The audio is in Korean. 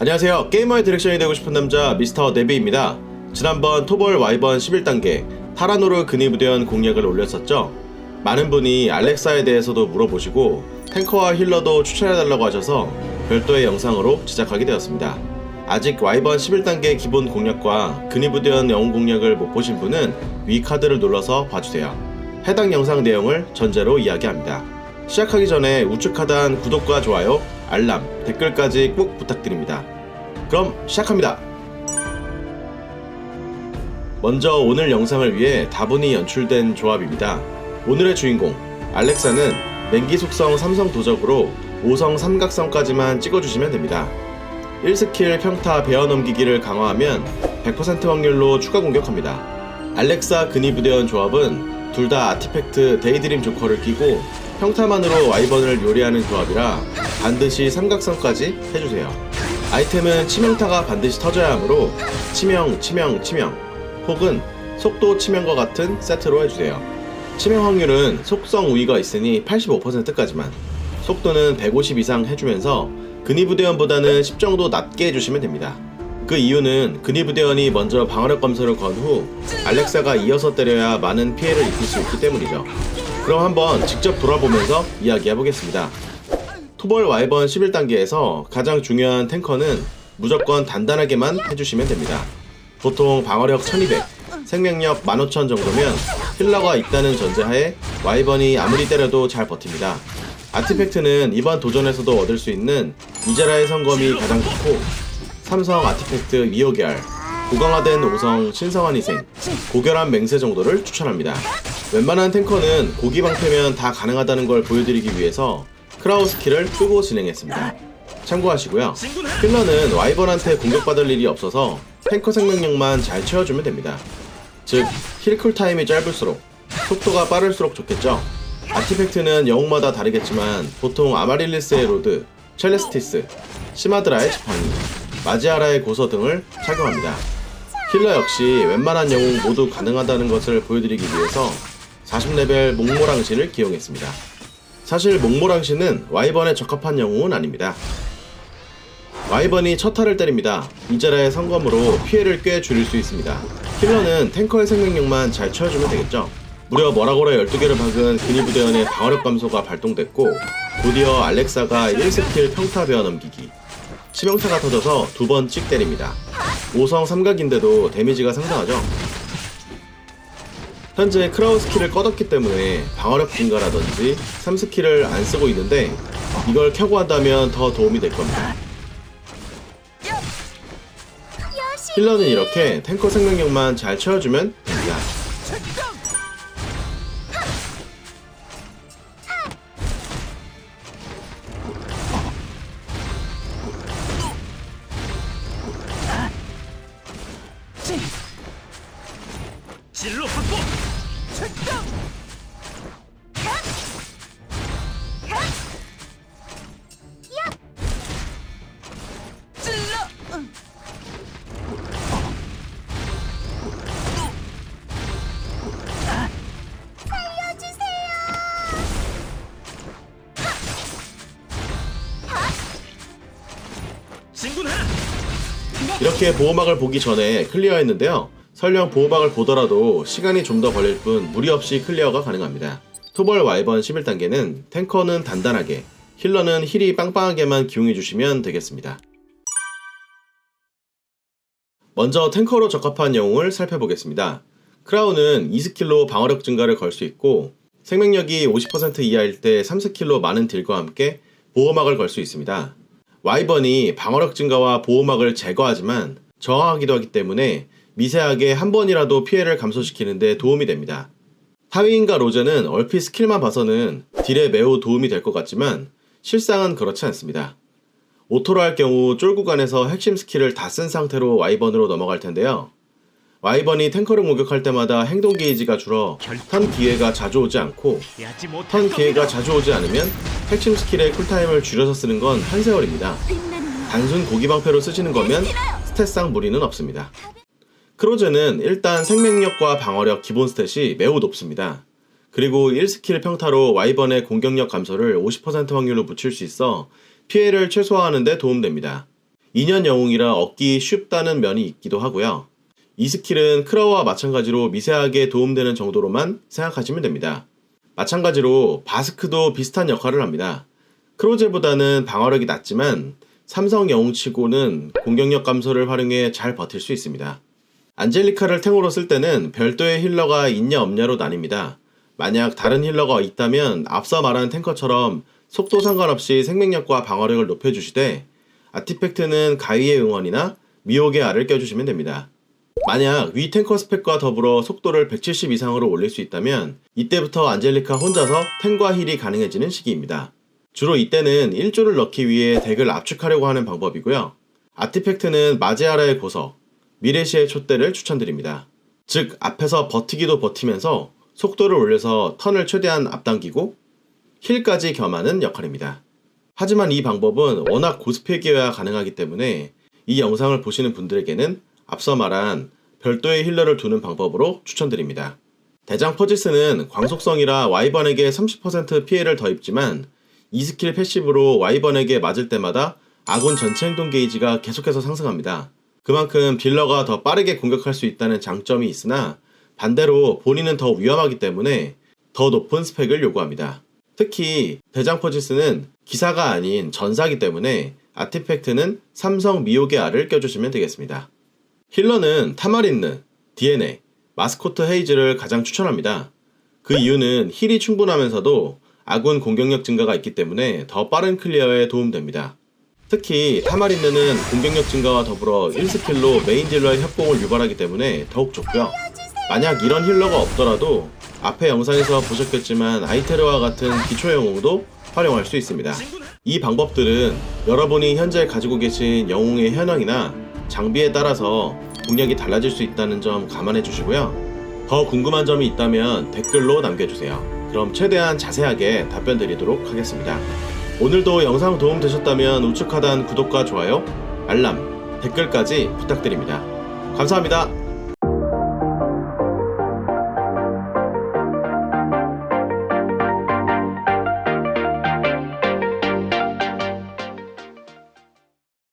안녕하세요. 게이머의 디렉션이 되고 싶은 남자 미스터 네비입니다. 지난번 토벌 와이번 11단계 타라노르 근위부대원 공략을 올렸었죠. 많은 분이 알렉사에 대해서도 물어보시고 탱커와 힐러도 추천해달라고 하셔서 별도의 영상으로 제작하게 되었습니다. 아직 와이번 11단계 기본 공략과 근위부대원 영웅 공략을 못 보신 분은 위 카드를 눌러서 봐주세요. 해당 영상 내용을 전제로 이야기합니다. 시작하기 전에 우측 하단 구독과 좋아요, 알람, 댓글까지 꼭 부탁드립니다. 그럼 시작합니다. 먼저 오늘 영상을 위해 다분히 연출된 조합입니다. 오늘의 주인공 알렉사는 냉기 속성 삼성 도적으로 5성 삼각성까지만 찍어주시면 됩니다. 1스킬 평타 베어 넘기기를 강화하면 100% 확률로 추가 공격합니다. 알렉사 근위부대원 조합은 둘 다 아티팩트 데이드림 조커를 끼고 평타만으로 와이번을 요리하는 조합이라 반드시 삼각성까지 해주세요. 아이템은 치명타가 반드시 터져야 하므로 치명, 치명, 치명 혹은 속도 치명과 같은 세트로 해주세요. 치명 확률은 속성 우위가 있으니 85%까지만 속도는 150 이상 해주면서 근위부대원보다는 10 정도 낮게 해주시면 됩니다. 그 이유는 근위부대원이 먼저 방어력 검사를 건 후 알렉사가 이어서 때려야 많은 피해를 입힐 수 있기 때문이죠. 그럼 한번 직접 돌아보면서 이야기해보겠습니다. 토벌 와이번 11단계에서 가장 중요한 탱커는 무조건 단단하게만 해주시면 됩니다. 보통 방어력 1200, 생명력 15000 정도면 힐러가 있다는 전제하에 와이번이 아무리 때려도 잘 버팁니다. 아티팩트는 이번 도전에서도 얻을 수 있는 이제라의 성검이 가장 좋고 삼성 아티팩트 위호계열, 고강화된 5성 신성한 희생, 고결한 맹세 정도를 추천합니다. 웬만한 탱커는 고기 방패면 다 가능하다는 걸 보여드리기 위해서 크라우 스킬을 끄고 진행했습니다. 참고하시고요. 힐러는 와이번한테 공격받을 일이 없어서 탱커 생명력만 잘 채워주면 됩니다. 즉, 힐 쿨 타임이 짧을수록 속도가 빠를수록 좋겠죠. 아티팩트는 영웅마다 다르겠지만 보통 아마릴리스의 로드, 첼레스티스, 시마드라의 지팡이, 마지아라의 고서 등을 착용합니다. 힐러 역시 웬만한 영웅 모두 가능하다는 것을 보여드리기 위해서 40레벨 목모랑신을 기용했습니다. 사실 목모랑신은 와이번에 적합한 영웅은 아닙니다. 와이번이 첫 타를 때립니다. 이제라의 성검으로 피해를 꽤 줄일 수 있습니다. 힐러는 탱커의 생명력만 잘 채워주면 되겠죠. 무려 머라고라 12개를 박은 근위부대원의 방어력 감소가 발동됐고 곧이어 알렉사가 1스킬 평타 베어 넘기기 치명타가 터져서 두 번 찍 때립니다. 5성 삼각인데도 데미지가 상당하죠. 현재 크라우 스킬을 꺼뒀기 때문에 방어력 증가라든지 3스킬을 안 쓰고 있는데 이걸 켜고 한다면 더 도움이 될 겁니다. 힐러는 이렇게 탱커 생명력만 잘 채워주면 됩니다. 진로 확보. 이렇게 보호막을 보기 전에 클리어했는데요. 설령 보호막을 보더라도 시간이 좀 더 걸릴 뿐 무리 없이 클리어가 가능합니다. 토벌 와이번 11단계는 탱커는 단단하게, 힐러는 힐이 빵빵하게만 기용해주시면 되겠습니다. 먼저 탱커로 적합한 영웅을 살펴보겠습니다. 크라운은 2스킬로 방어력 증가를 걸 수 있고 생명력이 50% 이하일 때 3스킬로 많은 딜과 함께 보호막을 걸 수 있습니다. 와이번이 방어력 증가와 보호막을 제거하지만 저항하기도 하기 때문에 미세하게 한 번이라도 피해를 감소시키는데 도움이 됩니다. 하위인과 로제는 얼핏 스킬만 봐서는 딜에 매우 도움이 될 것 같지만 실상은 그렇지 않습니다. 오토로 할 경우 쫄 구간에서 핵심 스킬을 다 쓴 상태로 와이번으로 넘어갈 텐데요. 와이번이 탱커를 공격할 때마다 행동 게이지가 줄어 턴 기회가 자주 오지 않고 턴 기회가. 자주 오지 않으면 핵심 스킬의 쿨타임을 줄여서 쓰는 건 한 세월입니다. 단순 고기 방패로 쓰시는 거면 스탯상 무리는 없습니다. 크로즈는 일단 생명력과 방어력 기본 스탯이 매우 높습니다. 그리고 1스킬 평타로 와이번의 공격력 감소를 50% 확률로 붙일 수 있어 피해를 최소화하는 데 도움됩니다. 2년 영웅이라 얻기 쉽다는 면이 있기도 하고요. 이 스킬은 크라우와 마찬가지로 미세하게 도움되는 정도로만 생각하시면 됩니다. 마찬가지로 바스크도 비슷한 역할을 합니다. 크로제보다는 방어력이 낮지만 삼성 영웅치고는 공격력 감소를 활용해 잘 버틸 수 있습니다. 안젤리카를 탱으로 쓸 때는 별도의 힐러가 있냐 없냐로 나뉩니다. 만약 다른 힐러가 있다면 앞서 말한 탱커처럼 속도 상관없이 생명력과 방어력을 높여주시되 아티팩트는 가위의 응원이나 미혹의 알을 껴주시면 됩니다. 만약 위 탱커 스펙과 더불어 속도를 170 이상으로 올릴 수 있다면 이때부터 안젤리카 혼자서 탱과 힐이 가능해지는 시기입니다. 주로 이때는 1조를 넣기 위해 덱을 압축하려고 하는 방법이고요. 아티팩트는 마제아라의 고석, 미레시의 촛대를 추천드립니다. 즉 앞에서 버티기도 버티면서 속도를 올려서 턴을 최대한 앞당기고 힐까지 겸하는 역할입니다. 하지만 이 방법은 워낙 고스펙이어야 가능하기 때문에 이 영상을 보시는 분들에게는 앞서 말한 별도의 힐러를 두는 방법으로 추천드립니다. 대장 퍼지스는 광속성이라 와이번에게 30% 피해를 더 입지만 이 스킬 패시브로 와이번에게 맞을 때마다 아군 전체 행동 게이지가 계속해서 상승합니다. 그만큼 딜러가 더 빠르게 공격할 수 있다는 장점이 있으나 반대로 본인은 더 위험하기 때문에 더 높은 스펙을 요구합니다. 특히 대장 퍼지스는 기사가 아닌 전사기 때문에 아티팩트는 삼성 미혹의 알을 껴주시면 되겠습니다. 힐러는 타마린느, DNA, 마스코트 헤이즈를 가장 추천합니다. 그 이유는 힐이 충분하면서도 아군 공격력 증가가 있기 때문에 더 빠른 클리어에 도움됩니다. 특히 타마린느는 공격력 증가와 더불어 1스킬로 메인 딜러의 협공을 유발하기 때문에 더욱 좋고요. 만약 이런 힐러가 없더라도 앞에 영상에서 보셨겠지만 아이테르와 같은 기초 영웅도 활용할 수 있습니다. 이 방법들은 여러분이 현재 가지고 계신 영웅의 현황이나 장비에 따라서 공략이 달라질 수 있다는 점 감안해 주시고요. 더 궁금한 점이 있다면 댓글로 남겨주세요. 그럼 최대한 자세하게 답변 드리도록 하겠습니다. 오늘도 영상 도움 되셨다면 우측 하단 구독과 좋아요, 알람, 댓글까지 부탁드립니다. 감사합니다.